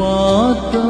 হৃদিপত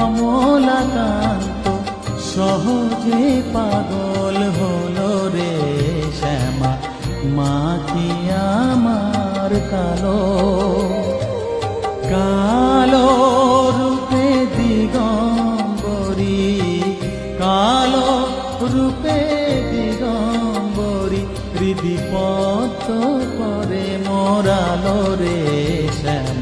কমলাকান্ত, সহজে পাগল হলো রে শ্যামা মা কি আমার কালো। কালো রূপে দিগম্বরী, কালো রূপে দিগম্বরী হৃদিপত করে মোরালো রে।